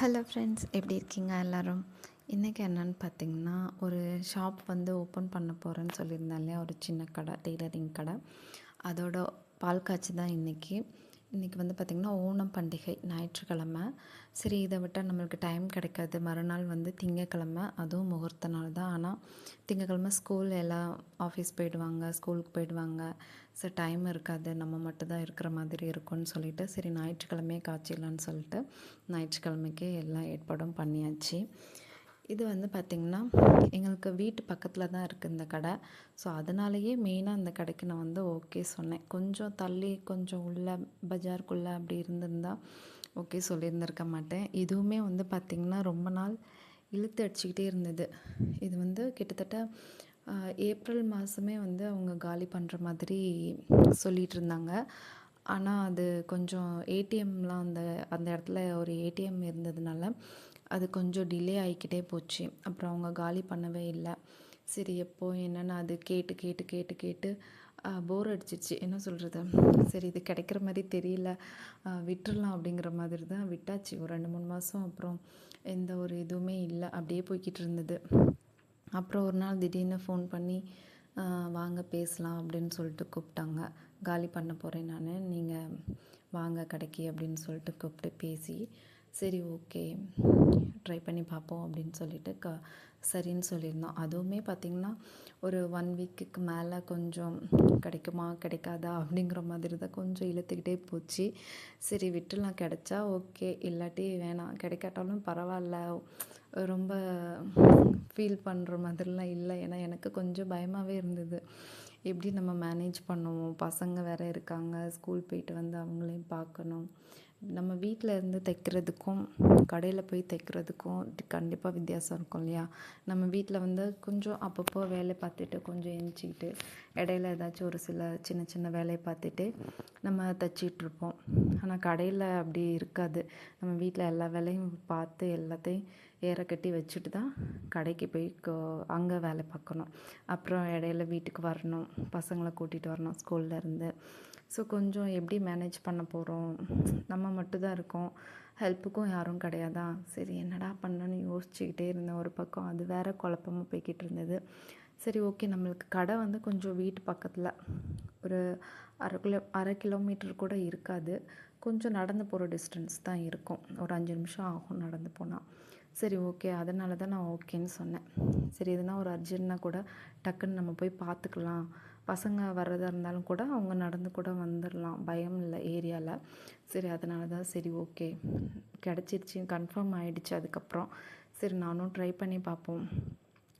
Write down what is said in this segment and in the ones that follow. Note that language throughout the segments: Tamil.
ஹலோ ஃப்ரெண்ட்ஸ் எப்படி இருக்கீங்க எல்லோரும்? இன்றைக்கி என்னென்னு பார்த்தீங்கன்னா ஒரு ஷாப் வந்து ஓப்பன் பண்ண போகிறேன்னு சொல்லியிருந்தாலே ஒரு சின்ன கடை டெய்லரிங் கடை. அதோட பால் காய்ச்சி தான் இன்றைக்கி இன்றைக்கி வந்து பார்த்திங்கன்னா ஓணம் பண்டிகை ஞாயிற்றுக்கிழமை. சரி இதை விட்டால் நம்மளுக்கு டைம் கிடைக்காது. மறுநாள் வந்து திங்கக்கிழமை அதுவும் முகூர்த்த நாள் தான். ஆனால் திங்கக்கிழமை ஸ்கூல் எல்லாம் ஆஃபீஸ் போயிடுவாங்க ஸ்கூலுக்கு போயிடுவாங்க. சரி டைம் இருக்காது. நம்ம மட்டும்தான் இருக்கிற மாதிரி இருக்கும்னு சொல்லிட்டு சரி ஞாயிற்றுக்கிழமையே காய்ச்சிடலான்னு சொல்லிட்டு ஞாயிற்றுக்கிழமைக்கே எல்லா ஏற்பாடும் பண்ணியாச்சு. இது வந்து பார்த்திங்கன்னா எங்களுக்கு வீட்டு பக்கத்தில் தான் இருக்குது இந்த கடை. ஸோ அதனாலேயே மெயினாக இந்த கடைக்கு நான் வந்து ஓகே சொன்னேன். கொஞ்சம் தள்ளி கொஞ்சம் உள்ள பஜாருக்குள்ளே அப்படி இருந்திருந்தா ஓகே சொல்லியிருந்திருக்க மாட்டேன். இதுவுமே வந்து பார்த்திங்கன்னா ரொம்ப நாள் இழுத்து அடிச்சுக்கிட்டே இருந்தது. இது வந்து கிட்டத்தட்ட ஏப்ரல் மாதமே வந்து அவங்க காலி பண்ணுற மாதிரி சொல்லிகிட்டு இருந்தாங்க. ஆனால் அது கொஞ்சம் ஏடிஎம்லாம் அந்த அந்த இடத்துல ஒரு ஏடிஎம் இருந்ததுனால அது கொஞ்சம் டிலே ஆகிக்கிட்டே போச்சு. அப்புறம் அவங்க காலி பண்ணவே இல்லை. சரி எப்போ என்னென்னு அது கேட்டு கேட்டு கேட்டு கேட்டு போர் அடிச்சிச்சு. என்ன சொல்கிறது சரி இது கிடைக்கிற மாதிரி தெரியல. விட்டுறலாம் அப்படிங்கிற மாதிரி தான் விட்டாச்சு. ஒரு ரெண்டு மூணு மாதம் அப்புறம் எந்த ஒரு இதுவுமே இல்லை. அப்படியே போய்கிட்டு இருந்தது. அப்புறம் ஒரு நாள் திடீர்னு ஃபோன் பண்ணி வாங்க பேசலாம் அப்படின்னு சொல்லிட்டு கூப்பிட்டாங்க. காலி பண்ண போகிறேன் நான். நீங்கள் வாங்க கடைக்கு அப்படின்னு சொல்லிட்டு கூப்பிட்டு பேசி சரி ஓகே ட்ரை பண்ணி பார்ப்போம் அப்படின்னு சொல்லிட்டு க சரின்னு சொல்லியிருந்தோம் அதுவுமே பார்த்திங்கன்னா ஒரு ஒன் வீக்குக்கு மேலே கொஞ்சம் கிடைக்குமா கிடைக்காதா அப்படிங்கிற மாதிரி தான் கொஞ்சம் இழுத்துக்கிட்டே போச்சு. சரி விட்டுலாம் கிடைச்சா ஓகே இல்லாட்டி வேணாம் கிடைக்காட்டாலும் பரவாயில்ல. ரொம்ப ஃபீல் பண்ணுற மாதிரிலாம் இல்லை. ஏன்னா எனக்கு கொஞ்சம் பயமாகவே இருந்தது. எப்படி நம்ம மேனேஜ் பண்ணுவோம்? பசங்க வேறு இருக்காங்க ஸ்கூல் போயிட்டு வந்து அவங்களையும் பார்க்கணும். நம்ம வீட்டில் இருந்து தைக்கிறதுக்கும் கடையில் போய் தைக்கிறதுக்கும் கண்டிப்பாக வித்தியாசம் இருக்கும் இல்லையா? நம்ம வீட்டில் வந்து கொஞ்சம் அப்பப்போ வேலை பார்த்துட்டு கொஞ்சம் எழுந்திச்சிக்கிட்டு இடையில ஏதாச்சும் ஒரு சில சின்ன சின்ன வேலையை பார்த்துட்டு நம்ம தைச்சிட்ருப்போம் ஆனால் கடையில் அப்படி இருக்காது. நம்ம வீட்டில் எல்லா வேலையும் பார்த்து எல்லாத்தையும் ஏற கட்டி வச்சுட்டு தான் கடைக்கு போய் அங்கே வேலை பார்க்கணும். அப்புறம் இடையில வீட்டுக்கு வரணும். பசங்களை கூட்டிகிட்டு வரணும் ஸ்கூல்லேருந்து ஸோ கொஞ்சம் எப்படி மேனேஜ் பண்ண போகிறோம் நம்ம மட்டும்தான் இருக்கோம். ஹெல்ப்புக்கும் யாரும் கிடையாதா? சரி என்னடா பண்ணணும்னு யோசிச்சுக்கிட்டே இருந்தேன். ஒரு பக்கம் அது வேறு குழப்பமாக போய்கிட்டு இருந்தது. சரி ஓகே. நம்மளுக்கு கடை வந்து கொஞ்சம் வீட்டு பக்கத்தில். ஒரு அரை கிலோ அரை கிலோமீட்டர் கூட இருக்காது. கொஞ்சம் நடந்து போகிற டிஸ்டன்ஸ் தான் இருக்கும். ஒரு அஞ்சு நிமிஷம் ஆகும் நடந்து போனால் சரி ஓகே. அதனால தான் நான் ஓகேன்னு சொன்னேன். சரி எதுனா ஒரு அர்ஜென்ட்னா கூட டக்குன்னு நம்ம போய் பார்த்துக்கலாம் பசங்க வர்றதா இருந்தாலும் கூட அவங்க நடந்து கூட வந்துடலாம் பயம் இல்லை ஏரியாவில் சரி அதனால தான் சரி ஓகே. கிடச்சிருச்சு. கன்ஃபார்ம் ஆகிடுச்சு அதுக்கப்புறம். சரி நானும் ட்ரை பண்ணி பார்ப்போம்.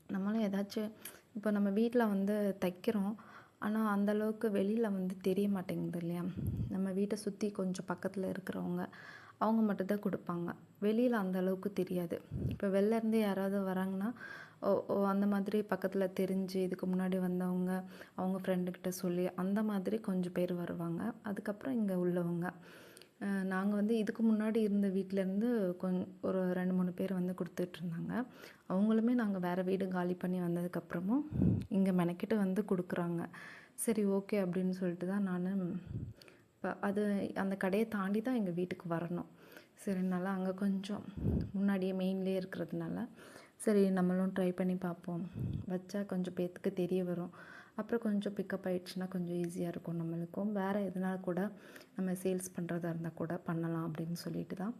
நம்மளும் ஏதாச்சும் இப்போ நம்ம வீட்டில் வந்து தைக்கிறோம். ஆனால் அந்தளவுக்கு வெளியில் வந்து தெரிய மாட்டேங்குது இல்லையா? நம்ம வீட்டை சுற்றி கொஞ்சம் பக்கத்தில் இருக்கிறவங்க அவங்க மட்டும்தான் கொடுப்பாங்க. வெளியில் அந்த அளவுக்கு தெரியாது. இப்போ வெளிலேருந்து யாராவது வராங்கன்னா ஓ ஓ அந்த மாதிரி பக்கத்தில் தெரிஞ்சு இதுக்கு முன்னாடி வந்தவங்க அவங்க ஃப்ரெண்டுக்கிட்ட சொல்லி அந்த மாதிரி கொஞ்சம் பேர் வருவாங்க. அதுக்கப்புறம் இங்கே உள்ளவங்க. நாங்கள் வந்து இதுக்கு முன்னாடி இருந்த வீட்டிலேருந்து கொஞ் ஒரு ரெண்டு மூணு பேர் வந்து கொடுத்துட்ருந்தாங்க அவங்களுமே நாங்கள் வேறு வீடு காலி பண்ணி வந்ததுக்கப்புறமும் இங்கே மெனக்கிட்டு வந்து கொடுக்குறாங்க. சரி ஓகே அப்படின்னு சொல்லிட்டு தான் நான் இப்போ அது அந்த கடையை தாண்டி தான் எங்கள் வீட்டுக்கு வரணும். சரினால அங்கே கொஞ்சம் முன்னாடியே மெயின்லேயே இருக்கிறதுனால சரி நம்மளும் ட்ரை பண்ணி பார்ப்போம். வச்சா கொஞ்சம் பேத்துக்கு தெரிய வரும். அப்புறம் கொஞ்சம் பிக்கப் ஆகிடுச்சுன்னா கொஞ்சம் ஈஸியாக இருக்கும் நம்மளுக்கும். வேறு எதனால் கூட நம்ம சேல்ஸ் பண்ணுறதா இருந்தால் கூட பண்ணலாம் அப்படின்னு சொல்லிட்டு தான்.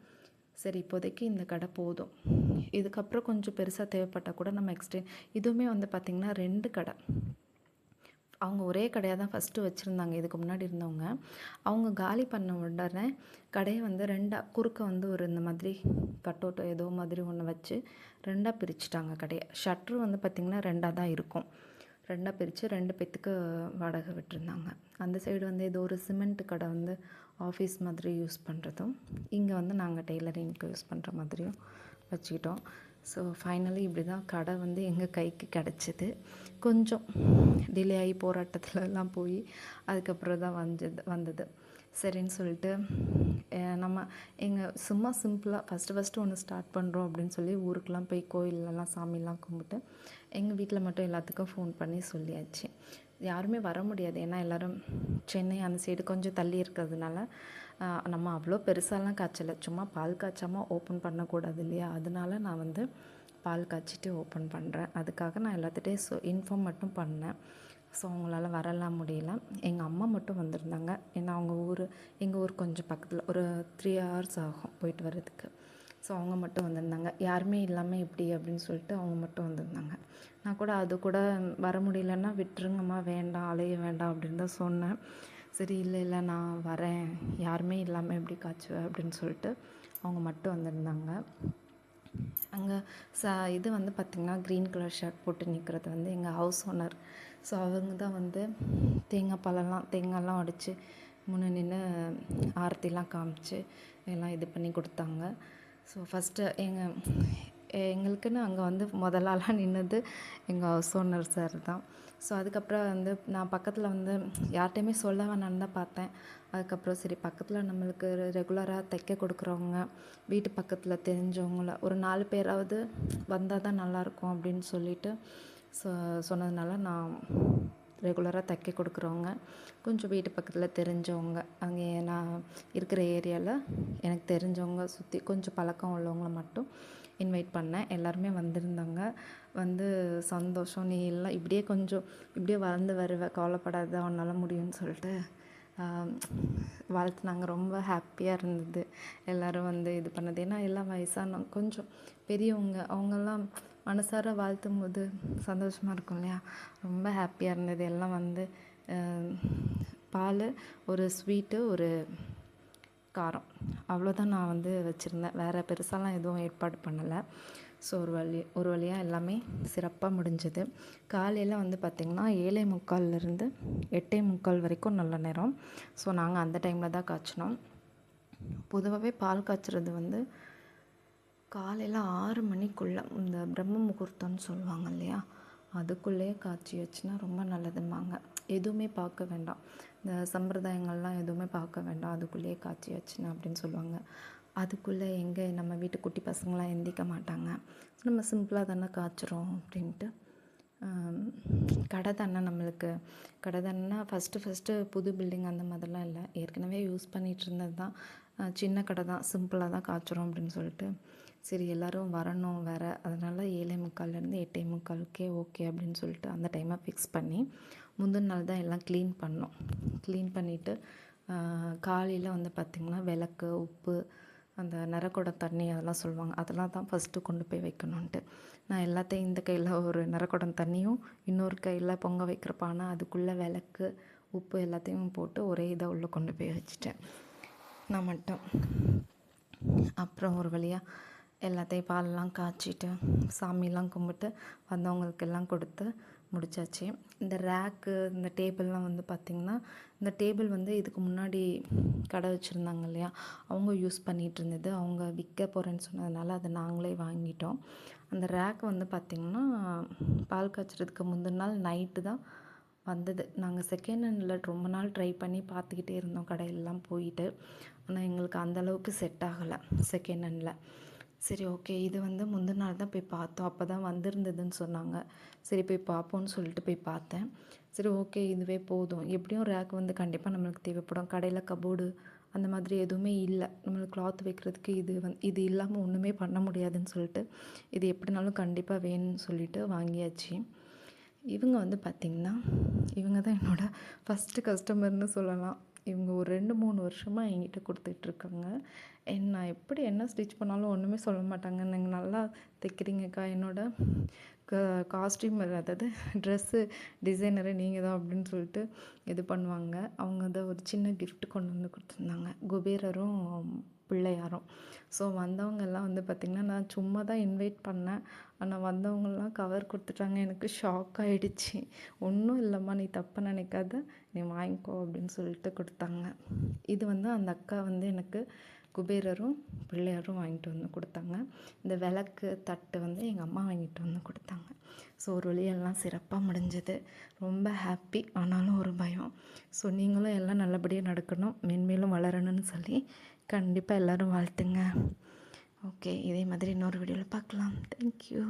சரி இப்போதைக்கு இந்த கடை போதும். இதுக்கப்புறம் கொஞ்சம் பெருசாக தேவைப்பட்டால் கூட நம்ம எக்ஸ்டென் இதுவுமே வந்து பார்த்திங்கன்னா ரெண்டு கடை. அவங்க ஒரே கடையாக தான் ஃபஸ்ட்டு வச்சுருந்தாங்க. இதுக்கு முன்னாடி இருந்தவங்க. அவங்க காலி பண்ண உடனே கடையை வந்து ரெண்டாக குறுக்க வந்து ஒரு இந்த மாதிரி கட்டோட்டோ ஏதோ மாதிரி ஒன்று வச்சு ரெண்டாக பிரிச்சுட்டாங்க கடையை. ஷட்ரு வந்து பார்த்திங்கன்னா ரெண்டாக தான் இருக்கும். ரெண்டாக பிரித்து ரெண்டு பேத்துக்கு வாடகை விட்டுருந்தாங்க. அந்த சைடு வந்து ஏதோ ஒரு சிமெண்ட் கடை வந்து ஆஃபீஸ் மாதிரி யூஸ் பண்ணுறதும் இங்கே வந்து நாங்கள் டெய்லரிங்க்கு யூஸ் பண்ணுற மாதிரியும் வச்சுக்கிட்டோம். ஸோ ஃபைனலி இப்படி தான் கடை வந்து எங்கள் கைக்கு கிடச்சிது. கொஞ்சம் டிலே ஆகி போராட்டத்துலலாம் போய் அதுக்கப்புறம் தான் வந்தது வந்தது. சரின்னு சொல்லிட்டு நம்ம எங்கள் சும்மா சிம்பிளாக ஃபஸ்ட்டு ஃபஸ்ட்டு ஒன்று ஸ்டார்ட் பண்ணுறோம் அப்படின்னு சொல்லி ஊருக்கெலாம் போய் கோயிலெலாம் சாமிலாம் கும்பிட்டு எங்கள் வீட்டில் மட்டும் எல்லாத்துக்கும் ஃபோன் பண்ணி சொல்லியாச்சு. யாருமே வர முடியாது. ஏன்னா எல்லோரும் சென்னை அந்த சைடு கொஞ்சம் தள்ளி இருக்கிறதுனால நம்ம அவ்வளோ பெருசாலாம் காய்ச்சலை. சும்மா பால் காய்ச்சாமல் ஓப்பன் பண்ணக்கூடாது இல்லையா? அதனால நான் வந்து பால் காய்ச்சிட்டு ஓப்பன் பண்ணுறேன் அதுக்காக நான் எல்லாத்துகிட்டையும் சொ இன்ஃபார்ம் மட்டும் பண்ணேன். ஸோ அவங்களால வரலாம் முடியல. எங்கள் அம்மா மட்டும் வந்திருந்தாங்க. ஏன்னா அவங்க ஊர் எங்கள் ஊர் கொஞ்சம் பக்கத்தில் ஒரு த்ரீ ஹவர்ஸ் ஆகும் போயிட்டு வர்றதுக்கு. ஸோ அவங்க மட்டும் வந்திருந்தாங்க. யாருமே இல்லாமல் எப்படி அப்படின்னு சொல்லிட்டு அவங்க மட்டும் வந்திருந்தாங்க. நான் கூட அது கூட வர முடியலன்னா விட்டுருங்கம்மா வேண்டாம் அலைய வேண்டாம் அப்படின்னு தான் சொன்னேன். சரி இல்லை இல்லை நான் வரேன். யாருமே இல்லாமல் எப்படி காய்ச்சுவேன் அப்படின்னு சொல்லிட்டு அவங்க மட்டும் வந்திருந்தாங்க. அங்கே ச இது வந்து பார்த்திங்கன்னா க்ரீன் கலர் ஷர்ட் போட்டு நிற்கிறது வந்து எங்கள் ஹவுஸ் ஓனர் ஸோ அவங்க தான் வந்து தேங்காய் பழம்லாம் தேங்காய்லாம் உடச்சி முன்னே நின்று ஆரத்திலாம் காமிச்சு எல்லாம் இது பண்ணி கொடுத்தாங்க. ஸோ ஃபஸ்ட்டு எங்கள் எங்களுக்குன்னு அங்கே வந்து முதலாளாக நின்னது எங்கள் ஹவுஸ் ஓனர் சார் தான். ஸோ அதுக்கப்புறம் வந்து நான் பக்கத்தில் வந்து யார்கிட்டையுமே சொல்ல வேணான்னு தான் பார்த்தேன். அதுக்கப்புறம் சரி பக்கத்தில் நம்மளுக்கு ரெகுலராக தைக்க கொடுக்குறவங்க வீட்டு பக்கத்தில் தெரிஞ்சவங்கள ஒரு நாலு பேராவது வந்தால் தான் நல்லாயிருக்கும் அப்படின்னு சொல்லிட்டு ஸோ சொன்னதுனால நான் ரெகுலராக தைக்க கொடுக்குறவங்க கொஞ்சம் வீட்டு பக்கத்தில் தெரிஞ்சவங்க அங்கே நான் இருக்கிற ஏரியாவில் எனக்கு தெரிஞ்சவங்க சுற்றி கொஞ்சம் பழக்கம் உள்ளவங்கள மட்டும் இன்வைட் பண்ணேன். எல்லாருமே வந்திருந்தாங்க. வந்து சந்தோஷம் நீ எல்லாம் இப்படியே கொஞ்சம் இப்படியே வளர்ந்து வருவ கவலைப்படாத உன்னால் முடியும்னு சொல்லிட்டு வாழ்த்துனாங்க ரொம்ப ஹாப்பியாக இருந்தது. எல்லோரும் வந்து இது பண்ணது. ஏன்னா எல்லாம் வயசானவங்க கொஞ்சம் பெரியவங்க அவங்கெல்லாம் மனசார வாழ்த்தும் போது சந்தோஷமாக இருக்கும் இல்லையா? ரொம்ப ஹாப்பியாக இருந்தது. எல்லாம் வந்து பால் ஒரு ஸ்வீட்டு ஒரு காரம். அவ்வளோதான் நான் வந்து வச்சுருந்தேன். வேறு பெருசாலாம் எதுவும் ஏற்பாடு பண்ணலை. ஸோ ஒரு வழி ஒரு வழியாக எல்லாமே சிறப்பாக முடிஞ்சது. காலையில் வந்து பார்த்திங்கன்னா ஏழை முக்கால்லேருந்து எட்டே முக்கால் வரைக்கும் நல்ல நேரம். ஸோ நாங்கள் அந்த டைமில் தான் காய்ச்சினோம். பொதுவாகவே பால் காய்ச்சுறது வந்து காலையில் ஆறு மணிக்குள்ளே இந்த பிரம்ம முகூர்த்தம்னு சொல்லுவாங்க இல்லையா? அதுக்குள்ளேயே காய்ச்சி வச்சுன்னா ரொம்ப நல்லதும்பாங்க. எதுவுமே பார்க்க வேண்டாம். இந்த சம்பிரதாயங்கள்லாம் எதுவுமே பார்க்க வேண்டாம். அதுக்குள்ளேயே காய்ச்சி வச்சுனா அப்படின்னு சொல்லுவாங்க. அதுக்குள்ளே எங்கே நம்ம வீட்டு குட்டி பசங்களாம் எந்திக்க மாட்டாங்க. நம்ம சிம்பிளாக தானே காய்ச்சிரும் அப்படின்ட்டு. கடை தானே நம்மளுக்கு. கடை தானேனா ஃபஸ்ட்டு ஃபஸ்ட்டு புது பில்டிங் அந்த மாதிரிலாம் இல்லை. ஏற்கனவே யூஸ் பண்ணிகிட்டு இருந்தது தான் சின்ன கடை தான். சிம்பிளாக தான் காய்ச்சிரும் அப்படின்னு சொல்லிட்டு. சரி எல்லோரும் வரணும் வேறு. அதனால் ஏழே முக்கால்லேருந்து எட்டே முக்காலுக்கே ஓகே அப்படின்னு சொல்லிட்டு அந்த டைமை ஃபிக்ஸ் பண்ணி முந்தின நாள் தான் எல்லாம் க்ளீன் பண்ணோம். க்ளீன் பண்ணிவிட்டு காலையில் வந்து பார்த்திங்கன்னா விளக்கு உப்பு அந்த நிறக்குடம் தண்ணி அதெல்லாம் சொல்லுவாங்க. அதெல்லாம் தான் ஃபஸ்ட்டு கொண்டு போய் வைக்கணுன்ட்டு நான் எல்லாத்தையும் இந்த கையில் ஒரு நிறக்குடம் தண்ணியும் இன்னொரு கையில் பொங்க வைக்கிற பானை அதுக்குள்ளே விளக்கு உப்பு எல்லாத்தையும் போட்டு ஒரே இதை உள்ளே கொண்டு போய் வச்சுட்டேன். நான் மட்டும். அப்புறம் ஒரு வழியாக எல்லாத்தையும் பாலெல்லாம் காய்ச்சிட்டு சாமிலாம் கும்பிட்டு வந்தவங்களுக்கெல்லாம் கொடுத்து முடிச்சாச்சு. இந்த ரேக்கு இந்த டேபிள்லாம் வந்து பார்த்திங்கன்னா இந்த டேபிள் வந்து இதுக்கு முன்னாடி கடை வச்சுருந்தாங்க இல்லையா? அவங்க யூஸ் பண்ணிகிட்டு இருந்தது. அவங்க விற்க போகிறேன்னு சொன்னதுனால அதை நாங்களே வாங்கிட்டோம். அந்த ரேக் வந்து பார்த்திங்கன்னா பால் காய்ச்சறதுக்கு முந்தின நாள் நைட்டு தான் வந்தது. நாங்கள் செகண்ட் ஹேண்டில் ரொம்ப நாள் ட்ரை பண்ணி பார்த்துக்கிட்டே இருந்தோம் கடையிலலாம் போயிட்டு. ஆனால் எங்களுக்கு அந்தளவுக்கு செட் ஆகலை செகண்ட் ஹேண்டில் சரி ஓகே. இது வந்து முந்தின நாள் தான் போய் பார்த்தோம். அப்போ தான் வந்திருந்ததுன்னு சொன்னாங்க. சரி போய் பார்ப்போம்னு சொல்லிட்டு போய் பார்த்தேன். சரி ஓகே. இதுவே போதும். எப்படியும் ரேக் வந்து கண்டிப்பாக நம்மளுக்கு தேவைப்படும். கடையில் கபோர்டு அந்த மாதிரி எதுவுமே இல்லை. நம்மளுக்கு கிளாத் வைக்கிறதுக்கு இது வந் இது இல்லாமல் ஒன்றுமே பண்ண முடியாதுன்னு சொல்லிட்டு இது எப்படினாலும் கண்டிப்பாக வேணும்னு சொல்லிட்டு வாங்கியாச்சு. இவங்க வந்து பார்த்திங்கன்னா இவங்க தான் என்னோடய ஃபஸ்ட்டு கஸ்டமர்னு சொல்லலாம். இவங்க ஒரு ரெண்டு மூணு வருஷமாக என்கிட்ட கொடுத்துட்ருக்காங்க. என் நான் எப்படி என்ன ஸ்டிச் பண்ணாலும் ஒன்றுமே சொல்ல மாட்டாங்க. நீங்கள் நல்லா தைக்கிறீங்கக்கா. என்னோட க காஸ்ட்யூம் அதாவது ட்ரெஸ்ஸு டிசைனரு நீங்கள் தான் அப்படின்னு சொல்லிட்டு இது பண்ணுவாங்க. அவங்க தான் ஒரு சின்ன கிஃப்ட் கொண்டு வந்து கொடுத்துருந்தாங்க. குபேரரும் பிள்ளையாரும். ஸோ வந்தவங்கெல்லாம் வந்து பார்த்திங்கன்னா நான் சும்மா தான் இன்வைட் பண்ணேன். ஆனால் வந்தவங்கெல்லாம் கவர் கொடுத்துட்டாங்க. எனக்கு ஷாக் ஆகிடுச்சி ஒன்றும் இல்லைம்மா நீ தப்பு நினைக்காத. நீ வாங்கிக்கோ அப்படின்னு சொல்லிட்டு கொடுத்தாங்க. இது வந்து அந்த அக்கா வந்து எனக்கு குபேரரும் பிள்ளையாரும் வாங்கிட்டு வந்து கொடுத்தாங்க. இந்த விளக்கு தட்டு வந்து எங்கள் அம்மா வாங்கிட்டு வந்து கொடுத்தாங்க. ஸோ ஒரு வழியெல்லாம் சிறப்பாக முடிஞ்சது. ரொம்ப ஹாப்பி ஆனாலும் ஒரு பயம். ஸோ நீங்களும் எல்லாம் நல்லபடியாக நடக்கணும். மென்மேலும் வளரணும்னு சொல்லி கண்டிப்பாக எல்லோரும் வாழ்த்துங்க. ஓகே இதே மாதிரி இன்னொரு வீடியோவில் பார்க்கலாம். தேங்க்யூ